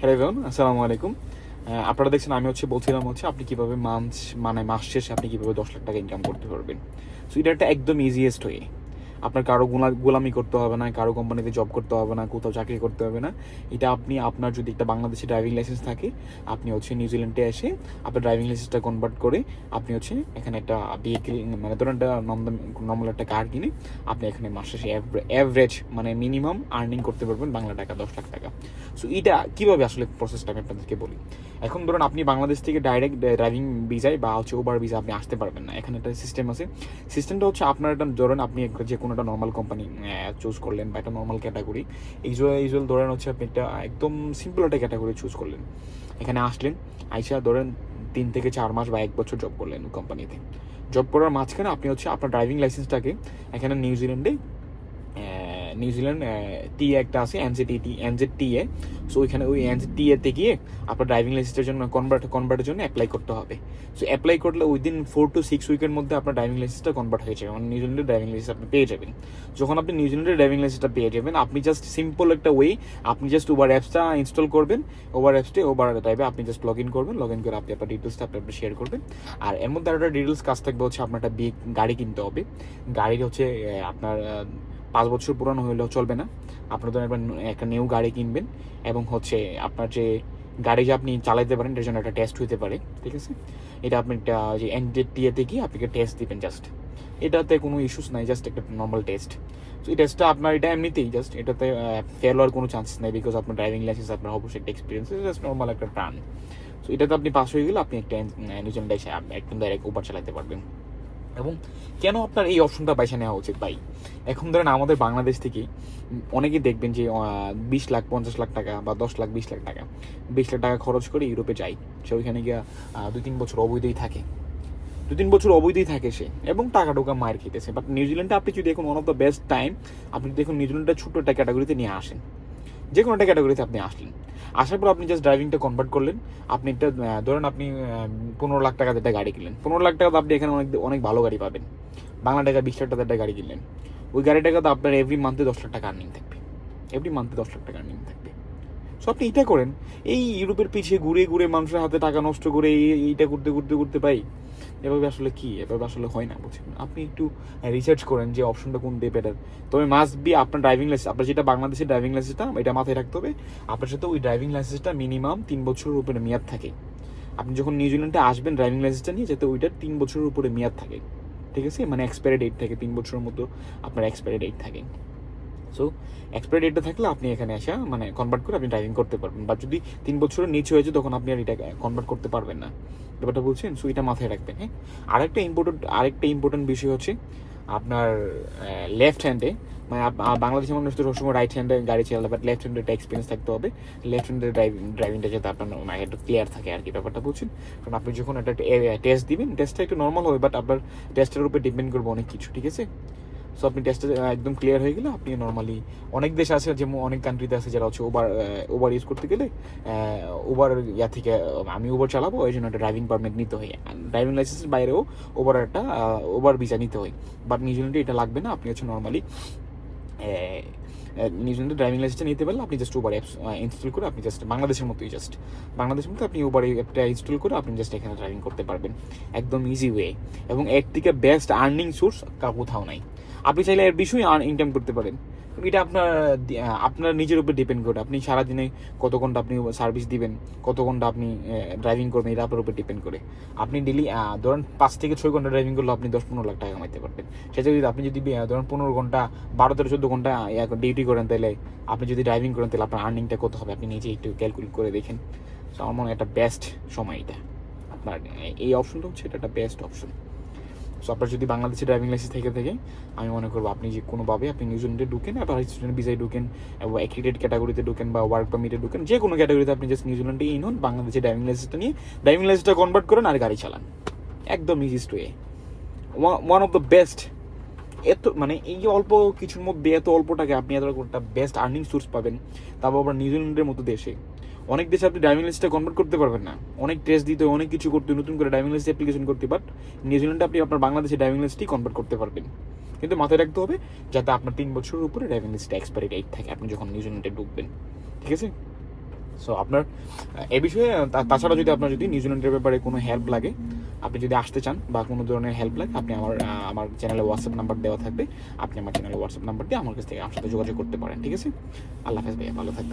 Hello everyone আসসালামু আলাইকুম আপনারা দেখছেন, আমি হচ্ছে বলছিলাম হচ্ছে আপনি কীভাবে মান্থ মানে মাস শেষে আপনি কীভাবে দশ লাখ টাকা ইনকাম করতে পারবেন। সো এটা একটা একদম ইজিয়েস্ট হয়ে আপনার কারও গোলা, গোলামি করতে হবে না, কারও কোম্পানিতে জব করতে হবে না, কোথাও চাকরি করতে হবে না। এটা আপনি, আপনার যদি একটা বাংলাদেশে ড্রাইভিং লাইসেন্স থাকে, আপনি হচ্ছে নিউজিল্যান্ডে এসে আপনার ড্রাইভিং লাইসেন্সটা কনভার্ট করে আপনি হচ্ছে এখানে একটা ভেহিকেল মানে ধরুন একটা নর্মাল একটা কার কিনে আপনি এখানে মাস অ্যাভারেজ মানে মিনিমাম আর্নিং করতে পারবেন বাংলা টাকা, দশ লাখ টাকা। সো এটা কীভাবে আসলে প্রসেসটা আমি আপনাদেরকে বলি? এখন ধরুন আপনি বাংলাদেশ থেকে ডাইরেক্ট ড্রাইভিং ভিসায় বা হচ্ছে ওভার ভিসা আপনি আসতে পারবেন না। এখানে একটা সিস্টেম আছে। সিস্টেমটা হচ্ছে আপনার একটা, ধরেন আপনি যে কোনো একটা নর্মাল কোম্পানি চুজ করলেন বা একটা নর্মাল ক্যাটাগরি ইউজুয়াল ইউজুয়াল ধরেন হচ্ছে আপনি একটা একদম সিম্পল একটা ক্যাটাগরি চুজ করলেন। এখানে আসলেন, আইসা ধরেন তিন থেকে চার মাস বা এক বছর জব করলেন কোম্পানিতে জব করার মাঝখানে আপনি হচ্ছে আপনার ড্রাইভিং লাইসেন্সটাকে এখানে নিউজিল্যান্ডে নিউজিল্যান্ড টি একটা আছে NZ T NZ T A so ওইখানে ওই এনজেড টি এতে গিয়ে আপনার ড্রাইভিং লাইসেন্সের জন্য কনভার্ট কনভার্টের জন্য অ্যাপ্লাই করতে হবে। সো অ্যাপ্লাই করলে উইদিন ফোর টু সিক্স উইকের মধ্যে আপনার ড্রাইভিং লাইসেন্সটা কনভার্ট হয়ে যাবে মানে নিউজিল্যান্ডের ড্রাইভিং লাইসেন্স আপনি পেয়ে যাবেন। যখন আপনি নিউজিল্যান্ডের ড্রাইভিং লাইসেন্সটা পেয়ে যাবেন, আপনি জাস্ট সিম্পল একটা ওয়ে আপনি জাস্ট ওভার অ্যাপসটা ইনস্টল করবেন ওভার অ্যাপসটি ওভার টাইপে আপনি জাস্ট লগ ইন করবেন লগ ইন করে আপনি আপনার ডিটেলসটা আপনি আপনি শেয়ার করবেন। আর এর মধ্যে একটা ডিটেলস কাজ থাকবে হচ্ছে আপনার একটা গাড়ি কিনতে হবে। গাড়ির হচ্ছে আপনার পাঁচ বছর পুরানো হইলেও চলবে না। আপনার ধরেন এবার একটা নিউ গাড়ি কিনবেন এবং হচ্ছে আপনার যে গাড়ি যে আপনি চালাইতে পারেন, এটার জন্য একটা টেস্ট হইতে পারে, ঠিক আছে? এটা আপনি একটা, যে এনজেড টিএতে গিয়ে আপনাকে টেস্ট দিবেন জাস্ট এটাতে কোনো ইস্যুস নাই জাস্ট একটা নর্মাল টেস্ট সো এই টেস্টটা আপনার, এটা এমনিতেই জাস্ট এটাতে ফেল হওয়ার কোনো চান্স নেই বিকজ আপনার ড্রাইভিং লাইসেন্স আপনার অবশ্যই একটা এক্সপিরিয়েন্স জাস্ট নর্মাল একটা টার্ন সো এটাতে আপনি পাস হয়ে গেলে আপনি একটা একদম ডাইরেক্ট ওপার চালাতে পারবেন। এবং কেন আপনার এই অপশনটা বাইসা নেওয়া উচিত? ভাই, এখন ধরেন আমাদের বাংলাদেশ থেকে অনেকেই দেখবেন যে বিশ লাখ, পঞ্চাশ লাখ টাকা বা দশ লাখ, বিশ লাখ টাকা, বিশ লাখ টাকা খরচ করে ইউরোপে যায়। সে ওইখানে গিয়ে দুই তিন বছর অবৈধই থাকে। দু তিন বছর অবৈধই থাকে সে এবং টাকা টোকা মার খেতেছে। বাট নিউজিল্যান্ডে আপনি যদি এখন one of the best time আপনি দেখুন নিউজিল্যান্ডের ছোট্ট একটা ক্যাটাগরিতে নিয়ে আসেন যে কোনো একটা ক্যাটাগরিতে আপনি আসলেন। আসার পর আপনি জাস্ট ড্রাইভিংটা কনভার্ট করলেন। আপনি একটা ধরেন আপনি পনেরো লাখ টাকাতে একটা গাড়ি কিনলেন। পনেরো লাখ টাকা আপনি এখানে অনেক অনেক ভালো গাড়ি পাবেন। বাংলা টাকা, বিশ লাখ টাকাতে একটা গাড়ি কিনলেন। ওই গাড়িটাকে তো আপনার এভরি মান্থে দশ লাখ টাকা আর্নিং থাকবে। এভরি মান্থে দশ লাখ টাকা আর্নিং থাকবে। সো আপনি এটা করেন। এই ইউরোপের পিছিয়ে ঘুরে ঘুরে মানুষের হাতে টাকা নষ্ট করে এই- এইটা করতে করতে করতে পাই। এভাবে আসলে কি? এভাবে আসলে হয় না, বুঝছেন? আপনি একটু রিসার্চ করেন যে অপশনটা কোন ডে বেটার তবে মাস্ট বি আপনার ড্রাইভিং লাইসেন্স আপনার যেটা বাংলাদেশের ড্রাইভিং লাইসেন্সটা এটা মাথায় রাখতে হবে। আপনার সাথে ওই ড্রাইভিং লাইসেন্সটা মিনিমাম তিন বছরের উপরে মেয়াদ থাকে। আপনি যখন নিউজিল্যান্ডে আসবেন ড্রাইভিং লাইসেন্সটা নিয়ে, যাতে ওইটার তিন বছরের উপরে মেয়াদ থাকে। ঠিক আছে? মানে এক্সপায়ারি ডেট থাকে, তিন বছরের মতো আপনার এক্সপায়ারি ডেট থাকে। সো এক্সপায়ারি ডেটটা থাকলে আপনি এখানে আসা মানে কনভার্ট করে আপনি ড্রাইভিং করতে পারবেন। বা যদি তিন বছরের নিচে হয়েছে তখন আপনি আর এটা কনভার্ট করতে পারবেন না। ব্যাপারটা বলছেন সো এটা মাথায় রাখবেন হ্যাঁ? আরেকটা ইম্পর্টেন্ট আরেকটা ইম্পর্টেন্ট বিষয় হচ্ছে আপনার লেফট হ্যান্ডে মানে বাংলাদেশের মানুষ তো সবসময় রাইট হ্যান্ডে গাড়ি চালাবে বাট লেফট হ্যান্ডে একটা এক্সপিরিয়েন্স থাকতে হবে। লেফট হ্যান্ডের ড্রাইভিং ড্রাইভিংটা যাতে আপনার মানে একটু ক্লিয়ার থাকে আর কি, ব্যাপারটা বুঝছেন কারণ আপনি যখন একটা টেস্ট দিবেন টেস্টটা একটু নর্মাল হবে বাট আপনার টেস্টের উপর ডিপেন্ড করবে অনেক কিছু, ঠিক আছে? সো আপনি টেস্টে একদম ক্লিয়ার হয়ে গেলে আপনি নর্মালি অনেক দেশ আছে, যেমন অনেক কান্ট্রিতে আছে যারা হচ্ছে ওভার ওভার ইউজ করতে গেলে ওভার ইয়া থেকে আমি ওভার চালাবো, ওই জন্য একটা ড্রাইভিং পারমিট নিতে হয়। ড্রাইভিং লাইসেন্সের বাইরেও ওভার একটা ওভার ভিসা নিতে হয়। বাট নিউজিল্যান্ডে এটা লাগবে না, আপনি হচ্ছে নর্মালি নিউজিল্যান্ডে ড্রাইভিং লাইসেন্সটা নিতে পারলে আপনি জাস্ট উবার অ্যাপস ইনস্টল করে আপনি জাস্ট বাংলাদেশের মতোই জাস্ট বাংলাদেশের মতো আপনি উবার অ্যাপটা ইনস্টল করে আপনি জাস্ট এখানে ড্রাইভিং করতে পারবেন। একদম ইজি ওয়ে এবং এর থেকে বেস্ট আর্নিং সোর্স কোথাও নাই। আপনি চাইলে এর বিষয়ে ইনকাম করতে পারেন। এটা আপনার আপনার নিজের উপর ডিপেন্ড করে আপনি সারাদিনে কত ঘণ্টা আপনি সার্ভিস দিবেন, কত ঘণ্টা আপনি ড্রাইভিং করবেন, এটা আপনার উপর ডিপেন্ড করে। আপনি ডেলি ধরেন পাঁচ থেকে ছয় ঘণ্টা ড্রাইভিং করলে আপনি দশ পনেরো লাখ টাকা কামাইতে পারবেন। সেটা যদি আপনি যদি ধরেন পনেরো ঘণ্টা, বারো তেরো চোদ্দ ঘণ্টা ডিউটি করেন তাহলে আপনি যদি ড্রাইভিং করেন তাহলে আপনার আর্নিংটা কত হবে? আপনি নিজে একটু ক্যালকুলেট করে দেখেন। তো আমার মনে হয় একটা বেস্ট সময় এটা। আপনার, এই অপশনটা হচ্ছে এটা একটা বেস্ট অপশন সো আপনার যদি বাংলাদেশে ড্রাইভিং লাইসেন্স থেকে থাকে, আমি মনে করব আপনি যে কোনোভাবে আপনি নিউজিল্যান্ডে ঢুকেন বা স্টুডেন্ট ভিসায় ঢুকেন এবং অ্যাক্রিডেট ক্যাটাগরিতে ঢুকেন বা ওয়ার্ক পারমিটে ঢুকেন, যে কোনো ক্যাটাগরিতে আপনি জাস্ট নিউজিল্যান্ডে ইন হন, বাংলাদেশে ড্রাইভিং লাইসেন্সটা নিয়ে ড্রাইভিং লাইসেন্সটা কনভার্ট করেন আর গাড়ি চালান। একদম easiest way one of the best এত মানে এই অল্প কিছুর মধ্যে এত অল্প টাকা আপনি এত বেস্ট আর্নিং সোর্স পাবেন তারপর আবার নিউজিল্যান্ডের মতো দেশে। অনেক দেশে আপনি ড্রাইভিং লাইসেন্সটা কনভার্ট করতে পারবেন না। অনেক টেস্ট দিতে অনেক কিছু করতে নতুন করে ড্রাইভিং লাইসেন্স অ্যাপ্লিকেশন করতে বাট নিউজিল্যান্ডে আপনি আপনার বাংলাদেশে ড্রাইভিং লাইসেন্সটি কনভার্ট করতে পারবেন। কিন্তু মাথায় রাখতে হবে যাতে আপনার তিন বছরের উপরে ড্রাইভিং লাইসেন্সটা এক্সপায়ারি ডেট থাকে, আপনি যখন নিউজিল্যান্ডে ঢুকবেন। ঠিক আছে? সো আপনার এ বিষয়ে তাছাড়া যদি আপনার যদি নিউজিল্যান্ডের ব্যাপারে কোনো হেল্প লাগে, আপনি যদি আসতে চান বা কোনো ধরনের হেল্প লাগে, আপনি আমার আমার চ্যানেলে হোয়াটসঅ্যাপ নাম্বার দেওয়া থাকবে। আপনি আমার চ্যানেলে হোয়াটসঅ্যাপ নাম্বার দিয়ে আমার কাছ থেকে আমার সাথে যোগাযোগ করতে পারেন, ঠিক আছে? আল্লাহ হাফেজ ভাইয়া, ভালো থাকবেন।